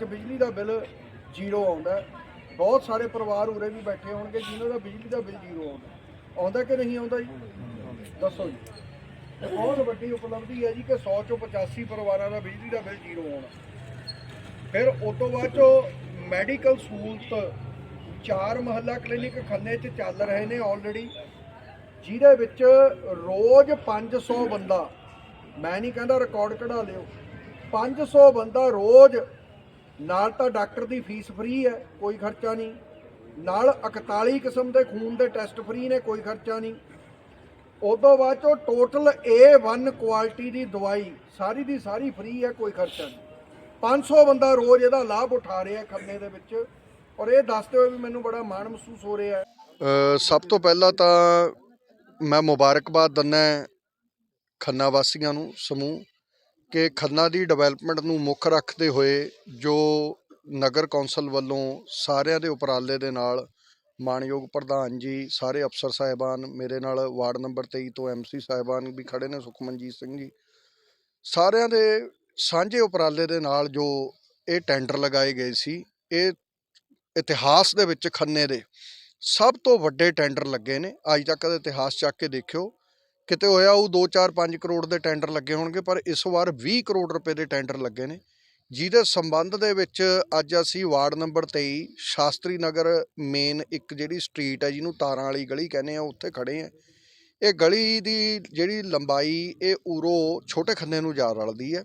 ਚ ਬਿਜਲੀ ਦਾ bill zero ਆਉਂਦਾ ਬਹੁਤ ਸਾਰੇ ਪਰਿਵਾਰ ਉਰੇ ਵੀ ਬੈਠੇ ਹੋਣਗੇ ਜਿਨ੍ਹਾਂ ਦਾ ਬਿਜਲੀ ਦਾ ਬਿੱਲ ਜ਼ੀਰੋ ਆਉਂਦਾ ਆਉਂਦਾ ਕਿ ਨਹੀਂ ਆਉਂਦਾ ਜੀ? ਦੱਸੋ ਜੀ। ਇਹ ਬਹੁਤ ਵੱਡੀ ਉਪਲਬਧੀ ਹੈ ਜੀ ਕਿ 100 ਚੋਂ 85 ਪਰਿਵਾਰਾਂ ਦਾ ਬਿਜਲੀ ਦਾ ਬਿੱਲ ਜ਼ੀਰੋ ਆਉਣਾ ਫਿਰ ਉਸ ਤੋਂ ਬਾਅਦ ਚੋਂ ਮੈਡੀਕਲ ਸਹੂਲਤ, ਚਾਰ ਮਹੱਲਾ ਕਲੀਨਿਕ ਖੰਨੇ 'ਚ ਚੱਲ ਰਹੇ ਨੇ ਆਲਰੇਡੀ ਜਿਹਦੇ ਵਿੱਚ ਰੋਜ਼ 500 ਬੰਦਾ, ਮੈਂ ਨਹੀਂ ਕਹਿੰਦਾ ਰਿਕਾਰਡ ਕਢਾ ਲਿਓ 500 ਬੰਦਾ ਰੋਜ਼ ਨਾਲ ਤਾਂ ਡਾਕਟਰ ਦੀ ਫੀਸ ਫ੍ਰੀ ਹੈ, ਕੋਈ ਖਰਚਾ ਨਹੀਂ। ਨਾਲ 41 ਕਿਸਮ ਦੇ ਖੂਨ ਦੇ ਟੈਸਟ ਫ੍ਰੀ ਨੇ, ਕੋਈ ਖਰਚਾ ਨਹੀਂ। ਉਦੋਂ ਬਾਅਦ ਚੋਂ ਟੋਟਲ A1 ਕੁਆਲਿਟੀ ਦੀ ਦਵਾਈ, ਸਾਰੀ ਦੀ ਸਾਰੀ ਫ੍ਰੀ ਹੈ, ਕੋਈ ਖਰਚਾ ਨਹੀਂ। 500 ਬੰਦਾ ਰੋਜ਼ ਇਹਦਾ ਲਾਭ ਉਠਾ ਰਿਹਾ ਖੰਨੇ ਦੇ ਵਿੱਚ, ਔਰ ਇਹ ਦੱਸਦੇ ਹੋਏ ਵੀ ਮੈਨੂੰ ਬੜਾ ਮਾਣ ਮਹਿਸੂਸ ਹੋ ਰਿਹਾ ਹੈ। ਸਭ ਤੋਂ ਪਹਿਲਾਂ ਤਾਂ ਮੈਂ ਮੁਬਾਰਕਬਾਦ ਦਿੰਦਾ ਖੰਨਾ ਵਾਸੀਆਂ ਨੂੰ, ਸਮੂਹ ਕਿ ਖੰਨਾ ਦੀ ਡਿਵੈਲਪਮੈਂਟ ਨੂੰ ਮੁੱਖ ਰੱਖਦੇ ਹੋਏ ਜੋ ਨਗਰ ਕੌਂਸਲ ਵੱਲੋਂ ਸਾਰਿਆਂ ਦੇ ਉਪਰਾਲੇ ਦੇ ਨਾਲ ਮਾਨਯੋਗ ਪ੍ਰਧਾਨ ਜੀ, ਸਾਰੇ ਅਫਸਰ ਸਾਹਿਬਾਨ, ਮੇਰੇ ਨਾਲ ਵਾਰਡ ਨੰਬਰ 23 ਤੋਂ ਐਮਸੀ ਸਾਹਿਬਾਨ ਵੀ ਖੜੇ ਨੇ, ਸੁਖਮਨਜੀਤ ਸਿੰਘ ਜੀ, ਸਾਰਿਆਂ ਦੇ ਸਾਂਝੇ ਉਪਰਾਲੇ ਦੇ ਨਾਲ ਜੋ ਇਹ ਟੈਂਡਰ ਲਗਾਏ ਗਏ ਸੀ, ਇਹ ਇਤਿਹਾਸ ਦੇ ਵਿੱਚ ਖੰਨੇ ਦੇ ਸਭ ਤੋਂ ਵੱਡੇ ਟੈਂਡਰ ਲੱਗੇ ਨੇ। ਅੱਜ ਤੱਕ ਦਾ ਇਤਿਹਾਸ ਚੱਕ ਕੇ ਦੇਖਿਓ ਕਿਤੇ ਹੋਇਆ ਉਹ 2-4-5 ਕਰੋੜ ਦੇ ਟੈਂਡਰ ਲੱਗੇ ਹੋਣਗੇ, ਪਰ ਇਸ ਵਾਰ 20 ਕਰੋੜ ਰੁਪਏ ਦੇ ਟੈਂਡਰ ਲੱਗੇ ਨੇ। ਜਿਹਦੇ ਸੰਬੰਧ ਦੇ ਵਿੱਚ ਅੱਜ ਅਸੀਂ ward number 23 Shastri Nagar main ਇੱਕ ਜਿਹੜੀ ਸਟਰੀਟ ਹੈ, ਜਿਹਨੂੰ ਤਾਰਾਂ ਵਾਲੀ ਗਲੀ ਕਹਿੰਦੇ ਆ ਉੱਥੇ ਖੜੇ ਆ ਇਹ ਗਲੀ ਦੀ ਜਿਹੜੀ ਲੰਬਾਈ, ਇਹ ਉਰੋ ਛੋਟੇ ਖੰਨੇ ਨੂੰ ਜਾ ਰਲਦੀ ਹੈ।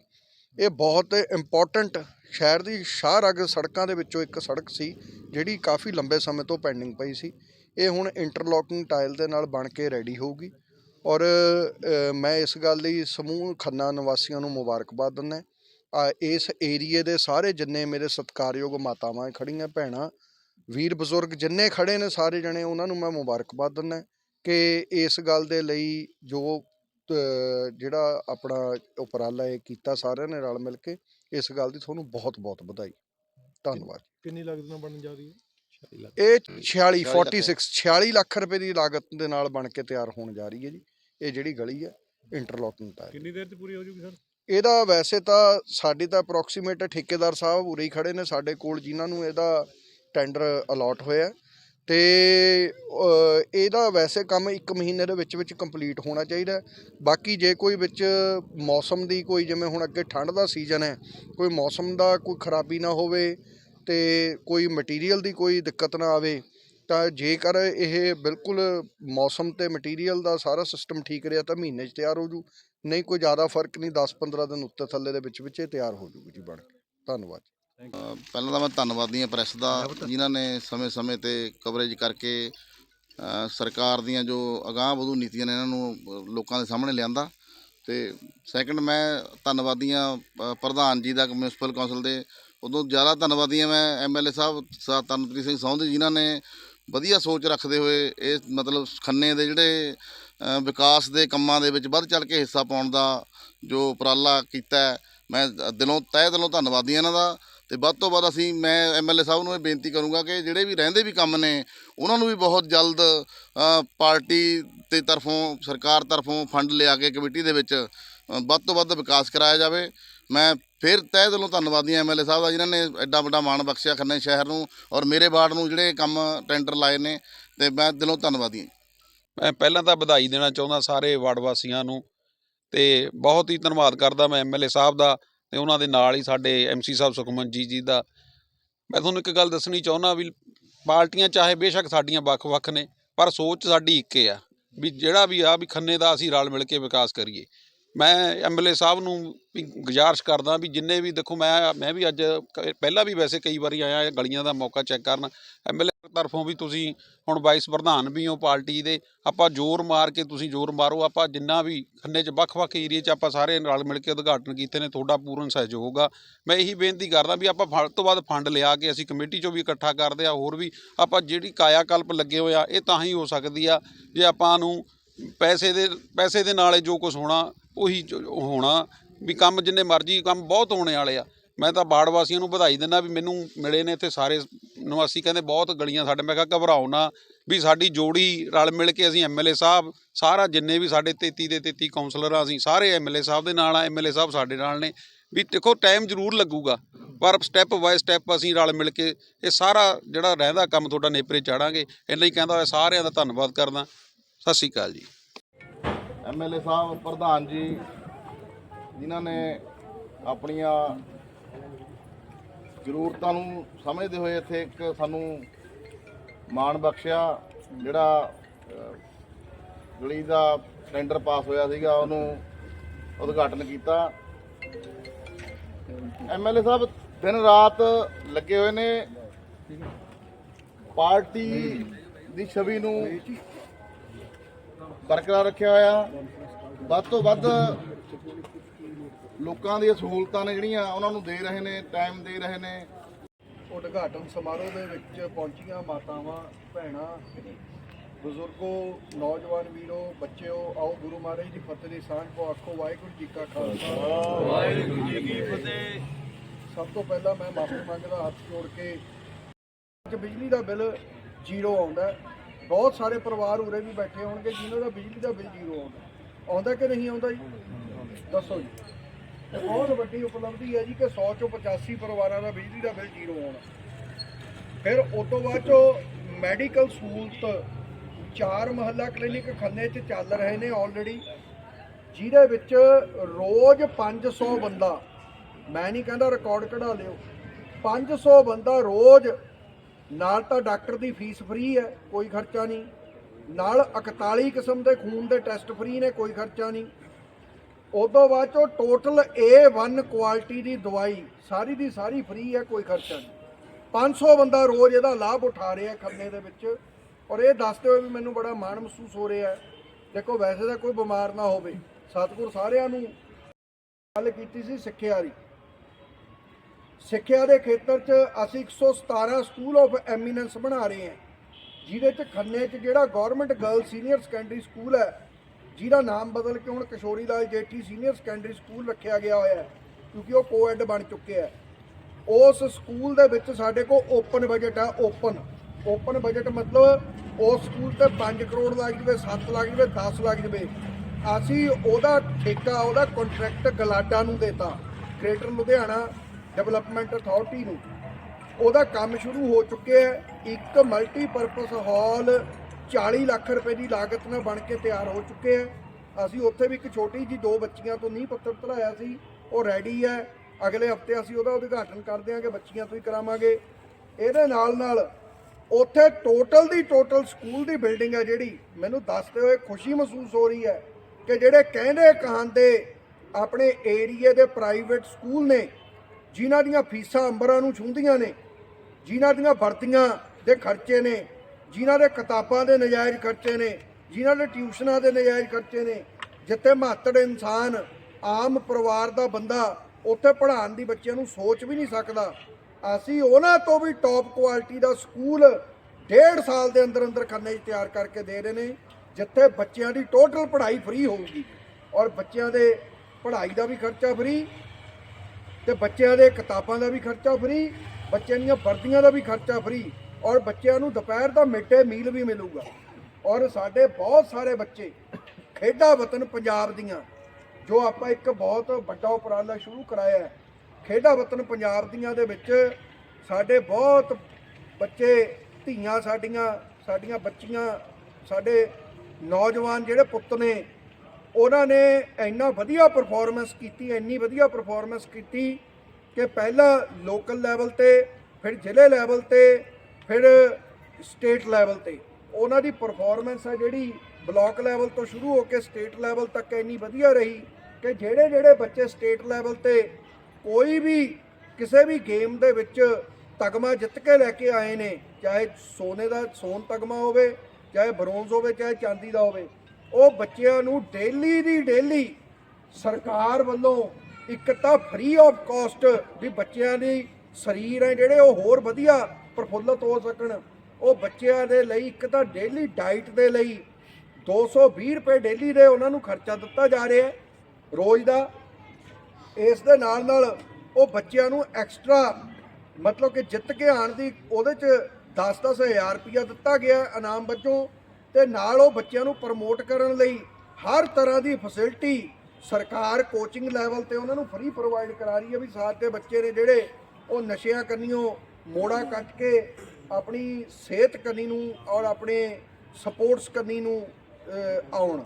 ਇਹ ਬਹੁਤ ਇੰਪੋਰਟੈਂਟ ਸ਼ਹਿਰ ਦੀ ਸ਼ਾਹਰਗ ਸੜਕਾਂ ਦੇ ਵਿੱਚੋਂ ਇੱਕ ਸੜਕ ਸੀ, ਜਿਹੜੀ ਕਾਫੀ ਲੰਬੇ ਸਮੇਂ ਤੋਂ ਪੈਂਡਿੰਗ ਪਈ ਸੀ। ਇਹ ਹੁਣ ਇੰਟਰਲੋਕਿੰਗ ਟਾਇਲ ਦੇ ਨਾਲ ਬਣ ਕੇ ਰੈਡੀ ਹੋਊਗੀ। ਔਰ ਮੈਂ ਇਸ ਗੱਲ ਲਈ ਸਮੂਹ ਖੰਨਾ ਨਿਵਾਸੀਆਂ ਨੂੰ ਮੁਬਾਰਕਬਾਦ ਦਿੰਦਾ ਆ ਇਸ ਏਰੀਏ ਦੇ ਸਾਰੇ ਜਿੰਨੇ ਮੇਰੇ ਸਤਿਕਾਰਯੋਗ ਮਾਤਾਵਾਂ ਖੜੀਆਂ ਭੈਣਾਂ ਵੀਰ ਬਜ਼ੁਰਗ ਜਿੰਨੇ ਖੜੇ ਨੇ ਸਾਰੇ ਜਣੇ ਉਹਨਾਂ ਨੂੰ ਮੈਂ ਮੁਬਾਰਕਬਾਦ ਦਿੰਦਾ ਕਿ ਇਸ ਗੱਲ ਦੇ ਲਈ ਜੋ ਜਿਹੜਾ ਆਪਣਾ ਉਪਰਾਲਾ ਇਹ ਕੀਤਾ ਸਾਰਿਆਂ ਨੇ ਰਲ ਮਿਲ ਕੇ ਇਸ ਗੱਲ ਦੀ ਤੁਹਾਨੂੰ ਬਹੁਤ ਬਹੁਤ ਵਧਾਈ। ਧੰਨਵਾਦ। ਕਿੰਨੀ ਲਾਗਤ ਨਾਲ ਬਣਨ ਜਾ ਰਹੀ ਹੈ? ਇਹ 46 46 46 ਲੱਖ ਰੁਪਏ ਦੀ ਲਾਗਤ ਦੇ ਨਾਲ ਬਣ ਕੇ ਤਿਆਰ ਹੋਣ ਜਾ ਰਹੀ ਹੈ ਜੀ। ਇਹ ਜਿਹੜੀ ਗਲੀ ਹੈ ਇੰਟਰਲੋਕਿੰਗ ਟਾਇਲ ਕਿੰਨੀ ਦੇਰ ਚ ਪੂਰੀ ਹੋ ਜੂਗੀ ਸਰ? ਇਹਦਾ ਵੈਸੇ ਤਾਂ ਸਾਡੀ ਤਾਂ ਅਪਰੋਕਸੀਮੇਟ ਠੇਕੇਦਾਰ ਸਾਹਿਬ ਉਰੇ ਹੀ ਖੜੇ ਨੇ ਸਾਡੇ ਕੋਲ ਜਿਨ੍ਹਾਂ ਨੂੰ ਇਹਦਾ ਟੈਂਡਰ ਅਲਾਟ ਹੋਇਆ। ਤੇ ਅ, ਇਹਦਾ ਵੈਸੇ ਕੰਮ 1 ਮਹੀਨੇ ਦੇ ਵਿੱਚ ਵਿੱਚ ਕੰਪਲੀਟ ਹੋਣਾ ਚਾਹੀਦਾ ਹੈ। ਬਾਕੀ ਜੇ ਕੋਈ ਵਿੱਚ ਮੌਸਮ ਦੀ ਕੋਈ ਜਿਵੇਂ ਹੁਣ ਅੱਗੇ ਠੰਡ ਦਾ ਸੀਜ਼ਨ ਹੈ ਕੋਈ ਮੌਸਮ ਦਾ ਕੋਈ ਖਰਾਬੀ ਨਾ ਹੋਵੇ ਤੇ ਕੋਈ ਮਟੀਰੀਅਲ ਦੀ ਕੋਈ ਦਿੱਕਤ ਨਾ ਆਵੇ ਤਾਂ ਜੇਕਰ ਇਹ ਬਿਲਕੁਲ ਮੌਸਮ ਤੇ ਮਟੀਰੀਅਲ ਦਾ ਸਾਰਾ ਸਿਸਟਮ ਠੀਕ ਰਿਹਾ ਤਾਂ ਮਹੀਨੇ 'ਚ ਤਿਆਰ ਹੋ ਜੂ। ਨਹੀਂ ਕੋਈ ਜ਼ਿਆਦਾ ਫ਼ਰਕ ਨਹੀਂ 10-15 ਦਿਨ ਉੱਤੇ ਥੱਲੇ ਦੇ ਵਿੱਚ ਵਿੱਚ ਇਹ ਤਿਆਰ ਹੋ ਜੂਗੀ ਜੀ ਬਣ ਕੇ। ਧੰਨਵਾਦ ਪਹਿਲਾਂ ਤਾਂ ਮੈਂ ਧੰਨਵਾਦੀ ਹਾਂ ਪ੍ਰੈਸ ਦਾ ਜਿਨ੍ਹਾਂ ਨੇ ਸਮੇਂ-ਸਮੇਂ ਤੇ ਕਵਰੇਜ ਕਰਕੇ ਸਰਕਾਰ ਦੀਆਂ ਜੋ ਅਗਾਂਹ ਵਧੂ ਨੀਤੀਆਂ ਨੇ ਇਹਨਾਂ ਨੂੰ ਲੋਕਾਂ ਦੇ ਸਾਹਮਣੇ ਲਿਆਂਦਾ। ਤੇ ਸੈਕੰਡ ਮੈਂ ਧੰਨਵਾਦੀ ਹਾਂ ਪ੍ਰਧਾਨ ਜੀ ਦਾ ਮਿਊਨਿਸਪਲ ਕੌਂਸਲ ਦੇ। ਉਦੋਂ ਜ਼ਿਆਦਾ ਧੰਨਵਾਦੀ ਹਾਂ ਮੈਂ ਐਮਐਲਏ ਸਾਹਿਬ ਸਾ ਤਨਪ੍ਰੀਤ ਸਿੰਘ ਸੌਂਧੀ ਜਿਨ੍ਹਾਂ ਨੇ ਵਧੀਆ ਸੋਚ ਰੱਖਦੇ ਹੋਏ ਇਹ ਮਤਲਬ ਖੰਨੇ ਦੇ ਜਿਹੜੇ ਵਿਕਾਸ ਦੇ ਕੰਮਾਂ ਦੇ ਵਿੱਚ ਵੱਧ ਚੜ ਕੇ ਹਿੱਸਾ ਪਾਉਣ ਦਾ ਜੋ ਉਪਰਾਲਾ ਕੀਤਾ ਮੈਂ ਦਿਲੋਂ, ਤਹਿ ਦਿਲੋਂ ਧੰਨਵਾਦੀ ਹਾਂ ਇਹਨਾਂ ਦਾ। ਤੇ ਵੱਧ ਤੋਂ ਵੱਧ ਅਸੀਂ, ਮੈਂ ਐਮਐਲਏ ਸਾਹਿਬ ਨੂੰ ਇਹ ਬੇਨਤੀ ਕਰੂੰਗਾ ਕਿ ਜਿਹੜੇ ਵੀ ਰਹਿੰਦੇ ਵੀ ਕੰਮ ਨੇ, ਉਹਨਾਂ ਨੂੰ ਵੀ ਬਹੁਤ ਜਲਦ ਪਾਰਟੀ ਤੇ ਤਰਫੋਂ, ਸਰਕਾਰ ਤਰਫੋਂ ਫੰਡ ਲਿਆ ਕੇ ਕਮੇਟੀ ਦੇ ਵਿੱਚ ਵੱਧ ਤੋਂ ਵੱਧ ਵਿਕਾਸ ਕਰਾਇਆ ਜਾਵੇ। ਮੈਂ ਫਿਰ ਤਹਿ ਦਿਲੋਂ ਧੰਨਵਾਦੀ ਹਾਂ ਐਮਐਲਏ ਸਾਹਿਬ ਦਾ, ਜਿਨ੍ਹਾਂ ਨੇ ਐਡਾ ਵੱਡਾ ਮਾਣ ਬਖਸ਼ਿਆ ਖੰਨੇ ਸ਼ਹਿਰ ਨੂੰ ਔਰ ਮੇਰੇ ਵਾਰਡ ਨੂੰ, ਜਿਹੜੇ ਕੰਮ ਟੈਂਡਰ ਲਾਏ ਨੇ, ਤੇ ਮੈਂ ਦਿਲੋਂ ਧੰਨਵਾਦੀ ਹਾਂ ਮੈਂ ਪਹਿਲਾਂ ਤਾਂ ਵਧਾਈ ਦੇਣਾ ਚਾਹੁੰਦਾ ਸਾਰੇ ਵਾਰਡ ਵਾਸੀਆਂ ਨੂੰ, ਤੇ ਬਹੁਤ ਹੀ ਧੰਨਵਾਦ ਕਰਦਾ ਮੈਂ ਐਮਐਲਏ ਸਾਹਿਬ ਦਾ, ਤੇ ਉਹਨਾਂ ਦੇ ਨਾਲ ਹੀ ਸਾਡੇ ਐਮਸੀ ਸਾਹਿਬ ਸੁਖਮਨ ਜੀ ਜੀ ਦਾ। ਮੈਂ ਤੁਹਾਨੂੰ ਇੱਕ ਗੱਲ ਦੱਸਣੀ ਚਾਹੁੰਦਾ ਵੀ ਪਾਰਟੀਆਂ ਚਾਹੇ ਬੇਸ਼ੱਕ ਸਾਡੀਆਂ ਵੱਖ-ਵੱਖ ਨੇ, ਪਰ ਸੋਚ ਸਾਡੀ ਇੱਕ ਆ, ਵੀ ਜਿਹੜਾ ਵੀ ਆ, ਵੀ ਖੰਨੇ ਦਾ ਅਸੀਂ ਰਲ ਮਿਲ ਕੇ ਵਿਕਾਸ ਕਰੀਏ। ਮੈਂ ਐਮਐਲਏ ਸਾਹਿਬ ਨੂੰ ਵੀ ਗੁਜ਼ਾਰਿਸ਼ ਕਰਦਾ ਵੀ ਜਿੰਨੇ ਵੀ ਦੇਖੋ ਮੈਂ ਮੈਂ ਵੀ ਅੱਜ ਕ- ਪਹਿਲਾਂ ਵੀ ਵੈਸੇ ਕਈ ਵਾਰੀ ਆਇਆ ਗਲੀਆਂ ਦਾ ਮੌਕਾ ਚੈੱਕ ਕਰਨ। ਐਮਐਲਏ ਤਰਫੋਂ ਵੀ ਤੁਸੀਂ ਹੁਣ ਵਾਈਸ ਪ੍ਰਧਾਨ ਵੀ ਹੋ ਪਾਰਟੀ ਦੇ, ਆਪਾਂ ਜ਼ੋਰ ਮਾਰ ਕੇ ਤੁਸੀਂ ਜ਼ੋਰ ਮਾਰੋ, ਆਪਾਂ ਜਿੰਨਾ ਵੀ ਖੰਨੇ 'ਚ ਵੱਖ-ਵੱਖ ਏਰੀਏ 'ਚ ਆਪਾਂ ਸਾਰੇ ਰਲ ਮਿਲ ਕੇ ਉਦਘਾਟਨ ਕੀਤੇ ਨੇ, ਤੁਹਾਡਾ ਪੂਰਨ ਸਹਿਯੋਗ ਆ। ਮੈਂ ਇਹੀ ਬੇਨਤੀ ਕਰਦਾ ਵੀ ਆਪਾਂ ਫਲ ਤੋਂ ਬਾਅਦ ਫੰਡ ਲਿਆ ਕੇ ਅਸੀਂ ਕਮੇਟੀ 'ਚੋਂ ਵੀ ਇਕੱਠਾ ਕਰਦੇ ਆ, ਹੋਰ ਵੀ ਆਪਾਂ ਜਿਹੜੀ ਕਾਇਆ ਕਲਪ ਲੱਗੇ ਹੋਏ ਆ, ਇਹ ਤਾਂ ਹੀ ਹੋ ਸਕਦੀ ਆ, ਜੇ ਆਪਾਂ ਨੂੰ ਪੈਸੇ ਦੇ ਪੈਸੇ ਦੇ ਨਾਲੇ ਜੋ ਕੁਝ ਹੋਣਾ ਉਹੀ ਹੋਣਾ ਵੀ ਕੰਮ ਜਿੰਨੇ ਮਰਜ਼ੀ ਕੰਮ ਬਹੁਤ ਹੋਣੇ ਵਾਲੇ ਆ। ਮੈਂ ਤਾਂ ਬਾੜ ਵਾਸੀਆਂ ਨੂੰ ਵਧਾਈ ਦਿੰਦਾ ਵੀ ਮੈਨੂੰ ਮਿਲੇ ਨੇ ਇੱਥੇ ਸਾਰੇ ਨਿਵਾਸੀ ਕਹਿੰਦੇ ਬਹੁਤ ਗਲੀਆਂ ਸਾਡੇ, ਮੈਂ ਕਿਹਾ ਘਬਰਾਓ ਨਾ ਵੀ ਸਾਡੀ ਜੋੜੀ ਰਲ ਮਿਲ ਕੇ ਅਸੀਂ ਐਮਐਲਏ ਸਾਹਿਬ ਸਾਰਾ ਜਿੰਨੇ ਵੀ ਸਾਡੇ 33 ਦੇ 33 ਕਾਉਂਸਲਰ ਆ, ਅਸੀਂ ਸਾਰੇ ਐਮਐਲਏ ਸਾਹਿਬ ਦੇ ਨਾਲ ਆ ਐਮਐਲਏ ਸਾਹਿਬ ਸਾਡੇ ਨਾਲ ਨੇ ਵੀ ਦੇਖੋ ਟਾਈਮ ਜ਼ਰੂਰ ਲੱਗੂਗਾ, ਪਰ ਸਟੈਪ ਬਾਏ ਸਟੈਪ ਅਸੀਂ ਰਲ ਮਿਲ ਕੇ ਇਹ ਸਾਰਾ ਜਿਹੜਾ ਰਹਿੰਦਾ ਕੰਮ ਤੁਹਾਡਾ ਨੇਪਰੇ ਚਾੜਾਂਗੇ। ਇੰਨਾ ਹੀ ਕਹਿੰਦਾ ਹੋਇਆ, ਸਾਰਿਆਂ ਦਾ ਧੰਨਵਾਦ ਕਰਦਾ। ਸਤਿ ਸ਼੍ਰੀ ਅਕਾਲ ਜੀ। ਐਮਐਲਏ ਸਾਹਿਬ, ਪ੍ਰਧਾਨ ਜੀ, ਜਿਨ੍ਹਾਂ ਨੇ ਆਪਣੀਆਂ ਜ਼ਰੂਰਤਾਂ ਨੂੰ ਸਮਝਦੇ ਹੋਏ ਇੱਥੇ ਇੱਕ ਸਾਨੂੰ ਮਾਣ ਬਖਸ਼ਿਆ, ਜਿਹੜਾ ਗਲੀ ਦਾ ਟੈਂਡਰ ਪਾਸ ਹੋਇਆ ਸੀਗਾ, ਉਹਨੂੰ ਉਦਘਾਟਨ ਕੀਤਾ। ਐਮਐਲਏ ਸਾਹਿਬ, ਦਿਨ ਰਾਤ ਲੱਗੇ ਹੋਏ ਨੇ। ਪਾਰਟੀ ਦੀ ਛਵੀ ਨੂੰ ਬਰਕਰਾਰ ਰੱਖਿਆ ਹੋਇਆ। ਵੱਧ ਤੋਂ ਵੱਧ ਲੋਕਾਂ ਦੀਆਂ ਸਹੂਲਤਾਂ ਨੇ ਜਿਹੜੀਆਂ ਉਹਨਾਂ ਨੂੰ ਦੇ ਰਹੇ ਨੇ ਟਾਈਮ ਦੇ ਰਹੇ ਨੇ। ਉਦਘਾਟਨ ਸਮਾਰੋਹ ਦੇ ਵਿੱਚ ਪਹੁੰਚੀਆਂ ਮਾਤਾਵਾਂ ਭੈਣਾਂ ਬਜ਼ੁਰਗੋ ਨੌਜਵਾਨ ਵੀਰੋ ਬੱਚਿਓ ਆਓ ਗੁਰੂ ਮਹਾਰਾਜ ਦੀ ਫਤਿਹ ਦੀ ਸਾਂਝ ਪੋ ਆਖੋ ਵਾਹਿਗੁਰੂ ਜੀ ਕਾ ਖਾਲਸਾ। ਵਾਹਿਗੁਰੂ ਜੀ ਕੀ ਫਤਿਹ। ਸਭ ਤੋਂ ਪਹਿਲਾਂ ਮੈਂ ਮਾਫੀ ਮੰਗਦਾ ਹੱਥ ਜੋੜ ਕੇ। ਅੱਜ ਬਿਜਲੀ ਦਾ ਬਿੱਲ ਜ਼ੀਰੋ ਆਉਂਦਾ ਹੈ। ਬਹੁਤ ਸਾਰੇ ਪਰਿਵਾਰ ਉਰੇ ਵੀ ਬੈਠੇ ਹੋਣਗੇ ਜਿਨ੍ਹਾਂ ਦਾ ਬਿਜਲੀ ਦਾ ਬਿੱਲ ਜ਼ੀਰੋ ਆਉਂਦਾ। ਆਉਂਦਾ ਕਿ ਨਹੀਂ ਆਉਂਦਾ ਜੀ? ਦੱਸੋ ਜੀ। ਇਹ ਬਹੁਤ ਵੱਡੀ ਉਪਲਬਧੀ ਹੈ ਜੀ ਕਿ 100 ਚੋਂ 85 ਪਰਿਵਾਰਾਂ ਦਾ ਬਿਜਲੀ ਦਾ ਬਿੱਲ ਜ਼ੀਰੋ ਆਉਣਾ। ਫਿਰ ਉਸ ਤੋਂ ਬਾਅਦ ਚੋਂ ਮੈਡੀਕਲ ਸਹੂਲਤ, ਚਾਰ ਮਹੱਲਾ ਕਲੀਨਿਕ ਖੰਨੇ 'ਚ ਚੱਲ ਰਹੇ ਨੇ ਆਲਰੇਡੀ ਜਿਹਦੇ ਵਿੱਚ ਰੋਜ਼ 500 ਬੰਦਾ, ਮੈਂ ਨਹੀਂ ਕਹਿੰਦਾ ਰਿਕਾਰਡ ਕਢਾ ਲਿਓ 500 ਬੰਦਾ ਰੋਜ਼ ਨਾਲ ਤਾਂ ਡਾਕਟਰ ਦੀ ਫੀਸ ਫ੍ਰੀ ਹੈ, ਕੋਈ ਖਰਚਾ ਨਹੀਂ। ਨਾਲ 41 ਕਿਸਮ ਦੇ ਖੂਨ ਦੇ ਟੈਸਟ ਫ੍ਰੀ ਨੇ, ਕੋਈ ਖਰਚਾ ਨਹੀਂ। ਉਦੋਂ ਬਾਅਦ ਚੋਂ ਟੋਟਲ A1 ਕੁਆਲਿਟੀ ਦੀ ਦਵਾਈ, ਸਾਰੀ ਦੀ ਸਾਰੀ ਫ੍ਰੀ ਹੈ, ਕੋਈ ਖਰਚਾ ਨਹੀਂ। 500 ਬੰਦਾ ਰੋਜ਼ ਇਹਦਾ ਲਾਭ ਉਠਾ ਰਿਹਾ ਖੰਨੇ ਦੇ ਵਿੱਚ। ਔਰ ਇਹ ਦੱਸਦੇ ਹੋਏ ਵੀ ਮੈਨੂੰ ਬੜਾ ਮਾਣ ਮਹਿਸੂਸ ਹੋ ਰਿਹਾ ਹੈ। ਦੇਖੋ, ਵੈਸੇ ਤਾਂ ਕੋਈ ਬਿਮਾਰ ਨਾ ਹੋਵੇ। ਸਤਿਗੁਰ ਸਾਰਿਆਂ ਨੂੰ ਗੱਲ ਕੀਤੀ ਸੀ ਸਿੱਖਿਆ ਦੀ ਸਿੱਖਿਆ ਦੇ ਖੇਤਰ 'ਚ ਅਸੀਂ 117 ਸਕੂਲ ਆਫ ਐਮੀਨੈਂਸ ਬਣਾ ਰਹੇ ਹਾਂ। ਜਿਹਦੇ 'ਚ ਖੰਨੇ 'ਚ ਜਿਹੜਾ government girl senior secondary school ਹੈ, ਜਿਹਦਾ ਨਾਮ ਬਦਲ ਕੇ ਹੁਣ Kishori Lal Jethi senior secondary school ਰੱਖਿਆ ਗਿਆ ਹੋਇਆ ਹੈ, ਕਿਉਂਕਿ ਉਹ ਕੋਐਡ ਬਣ ਚੁੱਕਿਆ ਹੈ। ਉਸ ਸਕੂਲ ਦੇ ਵਿੱਚ ਸਾਡੇ ਕੋਲ ਓਪਨ ਬਜਟ ਆ ਓਪਨ ਓਪਨ ਬਜਟ ਮਤਲਬ ਉਸ ਸਕੂਲ ਤੇ 5 ਕਰੋੜ ਲੱਗ ਜਵੇ 7 ਲੱਗ ਜਵੇ 10 ਲੱਗ ਜਵੇ। ਅਸੀਂ ਉਹਦਾ ਠੇਕਾ, ਉਹਦਾ ਕੰਟਰੈਕਟ ਗਲਾਡਾ ਨੂੰ ਦੇਤਾ ਗ੍ਰੇਟਰ ਲੁਧਿਆਣਾ ਡਿਵੈਲਪਮੈਂਟ ਅਥਾਰਟੀ ਨੂੰ। ਉਹਦਾ ਕੰਮ ਸ਼ੁਰੂ ਹੋ ਚੁੱਕਿਆ ਹੈ। ਇੱਕ ਮਲਟੀਪਰਪਸ ਹਾਲ 40 ਲੱਖ ਰੁਪਏ ਦੀ ਲਾਗਤ ਨਾਲ ਬਣ ਕੇ ਤਿਆਰ ਹੋ ਚੁੱਕੇ ਹੈ। ਅਸੀਂ ਉੱਥੇ ਵੀ ਇੱਕ ਛੋਟੀ ਜੀ ਦੋ ਬੱਚੀਆਂ ਤੋਂ ਨੀਂਹ ਪੱਥਰ ਧਰਾਇਆ ਸੀ। ਉਹ ਰੈਡੀ ਹੈ। ਅਗਲੇ ਹਫ਼ਤੇ ਅਸੀਂ ਉਹਦਾ ਉਦਘਾਟਨ ਕਰ ਦਿਆਂਗੇ, ਬੱਚੀਆਂ ਤੋਂ ਹੀ ਕਰਾਵਾਂਗੇ। ਇਹਦੇ ਨਾਲ ਨਾਲ ਉੱਥੇ ਟੋਟਲ ਦੀ ਟੋਟਲ ਸਕੂਲ ਦੀ ਬਿਲਡਿੰਗ ਹੈ ਜਿਹੜੀ ਮੈਨੂੰ ਦੱਸਦੇ ਹੋਏ ਖੁਸ਼ੀ ਮਹਿਸੂਸ ਹੋ ਰਹੀ ਹੈ ਕਿ ਜਿਹੜੇ ਕਹਿੰਦੇ ਕਹਾਂਦੇ ਆਪਣੇ ਏਰੀਏ ਦੇ ਪ੍ਰਾਈਵੇਟ ਸਕੂਲ ਨੇ ਜਿਨ੍ਹਾਂ ਦੀਆਂ ਫੀਸਾਂ ਅੰਬਰਾਂ ਨੂੰ ਛੂੰਹਦੀਆਂ ਨੇ, ਜਿਨ੍ਹਾਂ ਦੀਆਂ ਵਰਦੀਆਂ ਦੇ ਖਰਚੇ ਨੇ, ਜਿਨ੍ਹਾਂ ਦੇ ਕਿਤਾਬਾਂ ਦੇ ਨਜਾਇਜ਼ ਖਰਚੇ ਨੇ, ਜਿਨ੍ਹਾਂ ਦੇ ਟਿਊਸ਼ਨਾਂ ਦੇ ਨਜਾਇਜ਼ ਖਰਚੇ ਨੇ, ਜਿੱਥੇ ਮਾਤੜ ਇਨਸਾਨ ਆਮ ਪਰਿਵਾਰ ਦਾ ਬੰਦਾ ਉੱਥੇ ਪੜ੍ਹਾਉਣ ਦੀ ਬੱਚਿਆਂ ਨੂੰ ਸੋਚ ਵੀ ਨਹੀਂ ਸਕਦਾ। ਅਸੀਂ ਉਹਨਾਂ ਤੋਂ ਵੀ ਟੌਪ ਕੁਆਲਿਟੀ ਦਾ ਸਕੂਲ ਡੇਢ ਸਾਲ ਦੇ ਅੰਦਰ ਅੰਦਰ ਖੰਨੇ 'ਚ ਤਿਆਰ ਕਰਕੇ ਦੇ ਰਹੇ ਨੇ, ਜਿੱਥੇ ਬੱਚਿਆਂ ਦੀ ਟੋਟਲ ਪੜ੍ਹਾਈ ਫ੍ਰੀ ਹੋਊਗੀ ਔਰ ਬੱਚਿਆਂ ਦੇ ਪੜ੍ਹਾਈ ਦਾ ਵੀ ਖਰਚਾ ਫ੍ਰੀ ਤੇ ਬੱਚਿਆਂ ਦੇ ਕਿਤਾਬਾਂ ਦਾ ਵੀ ਖਰਚਾ ਫ੍ਰੀ ਬੱਚਿਆਂ ਦੀਆਂ ਵਰਦੀਆਂ ਦਾ ਵੀ ਖਰਚਾ ਫ੍ਰੀ ਔਰ ਬੱਚਿਆਂ ਨੂੰ ਦੁਪਹਿਰ ਦਾ ਮਿਡ ਡੇ ਮੀਲ ਵੀ ਮਿਲੂਗਾ। ਔਰ ਸਾਡੇ ਬਹੁਤ ਸਾਰੇ ਬੱਚੇ ਖੇਡਾਂ ਵਤਨ ਪੰਜਾਬ ਦੀਆਂ, ਜੋ ਆਪਾਂ ਇੱਕ ਬਹੁਤ ਵੱਡਾ ਉਪਰਾਲਾ ਸ਼ੁਰੂ ਕਰਾਇਆ ਹੈ। ਖੇਡਾਂ ਵਤਨ ਪੰਜਾਬ ਦੀਆਂ ਦੇ ਵਿੱਚ ਸਾਡੇ ਬਹੁਤ ਬੱਚੇ, ਧੀਆਂ ਸਾਡੀਆਂ ਸਾਡੀਆਂ ਬੱਚੀਆਂ, ਸਾਡੇ ਨੌਜਵਾਨ ਜਿਹੜੇ ਪੁੱਤ ਨੇ ਉਹਨਾਂ ਨੇ ਇੰਨਾ ਵਧੀਆ ਪਰਫਾਰਮੈਂਸ ਕੀਤੀ, ਇੰਨੀ ਵਧੀਆ ਪਰਫਾਰਮੈਂਸ ਕੀਤੀ ਕਿ ਪਹਿਲਾਂ ਲੋਕਲ ਲੈਵਲ ਤੇ, ਫਿਰ ਜ਼ਿਲ੍ਹੇ ਲੈਵਲ ਤੇ, ਫਿਰ ਸਟੇਟ ਲੈਵਲ ਤੇ। ਉਹਨਾਂ ਦੀ ਪਰਫਾਰਮੈਂਸ ਹੈ ਜਿਹੜੀ ਬਲਾਕ ਲੈਵਲ ਤੋਂ ਸ਼ੁਰੂ ਹੋ ਕੇ ਸਟੇਟ ਲੈਵਲ ਤੱਕ ਇੰਨੀ ਵਧੀਆ ਰਹੀ ਕਿ ਜਿਹੜੇ ਜਿਹੜੇ ਬੱਚੇ ਸਟੇਟ ਲੈਵਲ ਤੇ ਕੋਈ ਵੀ ਕਿਸੇ ਵੀ ਗੇਮ ਦੇ ਵਿੱਚ ਤਗਮਾ ਜਿੱਤ ਕੇ ਲੈ ਕੇ ਆਏ ਨੇ, ਚਾਹੇ ਸੋਨੇ ਦਾ, ਸੋਨ ਤਗਮਾ ਹੋਵੇ, ਚਾਹੇ ਬ੍ਰੋਂਜ਼ ਹੋਵੇ, ਚਾਹੇ ਚਾਂਦੀ ਦਾ ਹੋਵੇ ਉਹ ਬੱਚਿਆਂ ਨੂੰ ਡੇਲੀ ਦੀ ਡੇਲੀ ਸਰਕਾਰ ਵੱਲੋਂ ਇੱਕ ਤਾਂ ਫ੍ਰੀ ਆਫ ਕਾਸਟ ਵੀ ਬੱਚਿਆਂ ਦੀ ਸਰੀਰ ਹੈ ਜਿਹੜੇ ਉਹ ਹੋਰ ਵਧੀਆ ਪ੍ਰਫੁੱਲਤ ਹੋ ਸਕਣ, ਉਹ ਬੱਚਿਆਂ ਦੇ ਲਈ ਇੱਕ ਤਾਂ ਡੇਲੀ ਡਾਈਟ ਦੇ ਲਈ 220 ਰੁਪਏ ਡੇਲੀ ਦੇ ਉਹਨਾਂ ਨੂੰ ਖਰਚਾ ਦਿੱਤਾ ਜਾ ਰਿਹਾ ਹੈ ਰੋਜ਼ ਦਾ। ਇਸ ਦੇ ਨਾਲ ਨਾਲ ਉਹ ਬੱਚਿਆਂ ਨੂੰ ਐਕਸਟਰਾ ਮਤਲਬ ਕਿ ਜਿੱਤ ਕੇ ਆਣ ਦੀ ਉਹਦੇ ਚ 10-10 ਹਜ਼ਾਰ ਰੁਪਇਆ ਦਿੱਤਾ ਗਿਆ ਇਨਾਮ ਵਜੋਂ। ਤੇ ਨਾਲ ਉਹ ਬੱਚਿਆਂ ਨੂੰ ਪ੍ਰਮੋਟ ਕਰਨ ਲਈ ਹਰ ਤਰ੍ਹਾਂ ਦੀ ਫੈਸਿਲਿਟੀ ਸਰਕਾਰ ਕੋਚਿੰਗ ਲੈਵਲ ਤੇ ਉਹਨਾਂ ਨੂੰ ਫ੍ਰੀ ਪ੍ਰੋਵਾਈਡ ਕਰਾ ਰਹੀ ਹੈ ਵੀ ਸਾਡੇ ਬੱਚੇ ਨੇ ਜਿਹੜੇ ਉਹ ਨਸ਼ਿਆਂ ਕੰਨੀਓ ਮੋੜਾ ਕੱਟ ਕੇ ਆਪਣੀ ਸਿਹਤ ਕੰਨੀ ਨੂੰ ਔਰ ਆਪਣੇ ਸਪੋਰਟਸ ਕੰਨੀ ਨੂੰ ਆਉਣ।